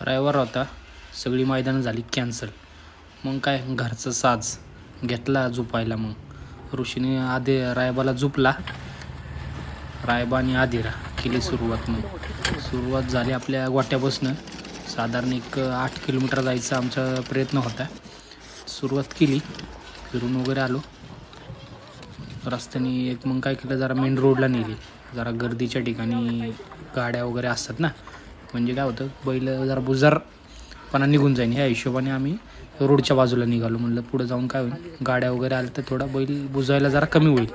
रविवार होता. सगळी मैदानं झाली कॅन्सल मग काय? घरचा साज घेतला झोपायला मग. ऋषीने आधी रायबाला झोपला. रायबा आणि आदिरा केली सुरुवात मग. सुरुवात झाली आपल्या गोट्यापासनं. साधारण एक आठ किलोमीटर जायचा आमचा प्रयत्न होता. सुरुवात केली. फिरून वगैरे आलो. रस्त्याने एक मग काय केलं? जरा मेन रोडला नेली. जरा गर्दीच्या ठिकाणी गाड्या वगैरे असतात ना? म्हणजे काय होतं बैल जरा बुजारपणा निघून जाईन. ह्या हिशोबाने आम्ही रोडच्या बाजूला निघालो. म्हणलं पुढं जाऊन काय होईल? गाड्या वगैरे आल्या तर थोडा बैल बुजायला जरा कमी होईल.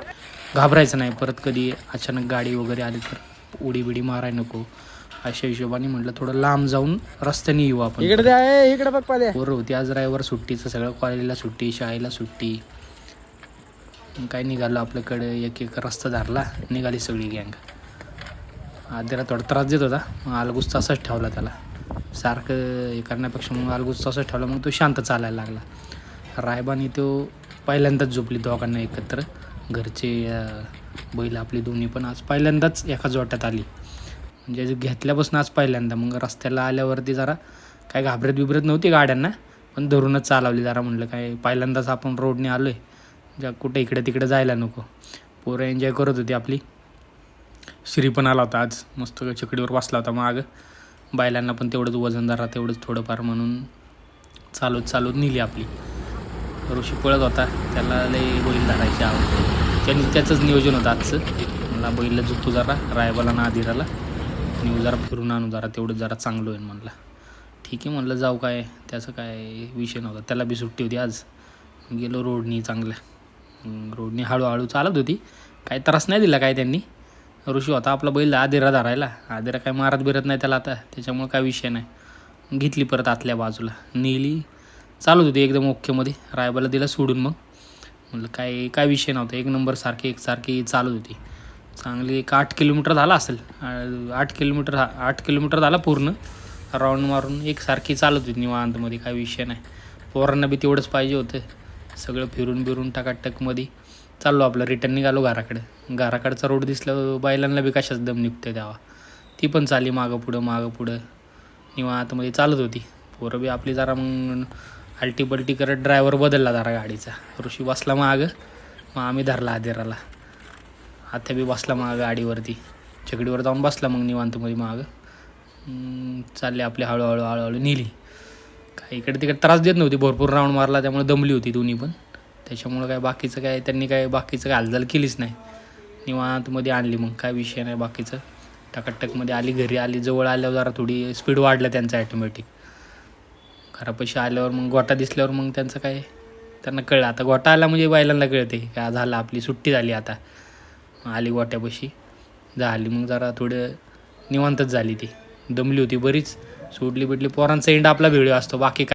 घाबरायचं नाही. परत कधी अचानक गाडी वगैरे आली तर उडी बिडी माराय नको. अशा हिशोबाने म्हटलं थोडं लांब जाऊन रस्त्याने येऊ आपण. इकडे ते आहे इकडे बघ पाल्या पोरं होती. आज रविवार सुट्टीचं सगळं कॉलेजला सुट्टी शाळेला सुट्टी. काय निघालो आपल्याकडे? एक एक रस्ता धरला. निघाली सगळी गँग. आधीला थोडा त्रास देत होता. मग आलगुस तसाच ठेवला त्याला. सारखं हे करण्यापेक्षा मग आलगुस तसाच ठेवला. मग तो शांत चालायला लागला. रायबानी तो पहिल्यांदाच झोपली दोघांना एकत्र. घरचे बैल आपली दोन्ही पण आज पहिल्यांदाच एका जोट्यात आली. म्हणजे घेतल्यापासून आज पहिल्यांदा. मग रस्त्याला आल्यावरती जरा काय घाबरत बिबरत नव्हती गाड्यांना. पण धरूनच चालवली जरा म्हणलं काय पहिल्यांदाच आपण रोडने आलो आहे ज्या कुठे इकडे तिकडे जायला नको. पोरं एन्जॉय करत होती आपली. श्री पण आला होता आज. मस्त चकडीवर बसला होता माग. बैलांना पण तेवढंच वजनदार तेवढंच थोडंफार म्हणून चालवत चालवत नेली आपली. ऋषी पळत होता. त्याला लई बैल धरायची आवड त्यांनी त्याचंच नियोजन होतं आजचं. मला बैल झुकतो जरा रायबाला ना आदिराला. आणि जरा फिरून आणू जरा तेवढं जरा चांगलं होईल म्हणलं. ठीक आहे म्हणलं जाऊ काय त्याचं काय विषय नव्हता. त्याला बी सुट्टी होती आज. गेलो रोडनी चांगल्या. रोडनी हळूहळू चालत होती. काही त्रास नाही दिला काय त्यांनी. ऋषी होता आपला बैल आदिरा धरायला. आदिरा काय मारत बिरत नाही त्याला आता त्याच्यामुळे काय विषय नाही. घेतली परत आतल्या बाजूला. नेली. चालत होती एकदम ओक्केमध्ये रायबाला दिला सोडून मग. म्हणलं काय काय विषय नव्हता. एक नंबर सारखी एकसारखी चालत होती. चांगली एक आठ किलोमीटर झाला असेल. आठ किलोमीटर हा- आठ किलोमीटर झाला पूर्ण. राऊंड मारून एकसारखी चालत होती निवांतमध्ये काय विषय नाही. पोरांना बी तेवढंच पाहिजे होतं. सगळं फिरून बिरून टकाटकमध्ये चाललो आपलं. रिटर्न निघालो घराकडे. घराकडचा रोड दिसलं बैलांना बी कशाच दम निघते द्यावा ती पण चालली मागं पुढं मागं पुढं. निवांतमध्ये चालत होती. पोरं बी आपली जरा मग आलटी पलटी करत ड्रायव्हर बदलला जरा गाडीचा. ऋषी बसला मागं. मग आम्ही धरला आधेराला आत्या बी बसला मागं गाडीवरती. छकडीवर जाऊन बसला मग निवांतमध्ये मागं. चालले आपली हळूहळू हळूहळू नेली. काय इकडे तिकडे त्रास देत नव्हती भरपूर राऊंड मारला त्यामुळे दमली होती दोन्ही पण. त्याच्यामुळं काय बाकीचं काय त्यांनी काय बाकीचं काय हालचाल केलीच नाही. निवांतमध्ये आणली मग काय विषय नाही बाकीचं. टकाटकमध्ये आली घरी आली जवळ आल्यावर जरा थोडी स्पीड वाढलं त्यांचं ॲटोमॅटिक घरापाशी आल्यावर मग गोटा दिसल्यावर मग त्यांचं काय त्यांना कळलं. आता गोटा आला म्हणजे बैलांना कळते काय झालं आपली सुट्टी झाली आता. आली गोट्यापाशी झाली मग जरा थोडं निवांतच झाली ती. दमली होती बरीच. सुटली बिटली पोरांचा एंड आपला व्हिडिओ असतो बाकी काय?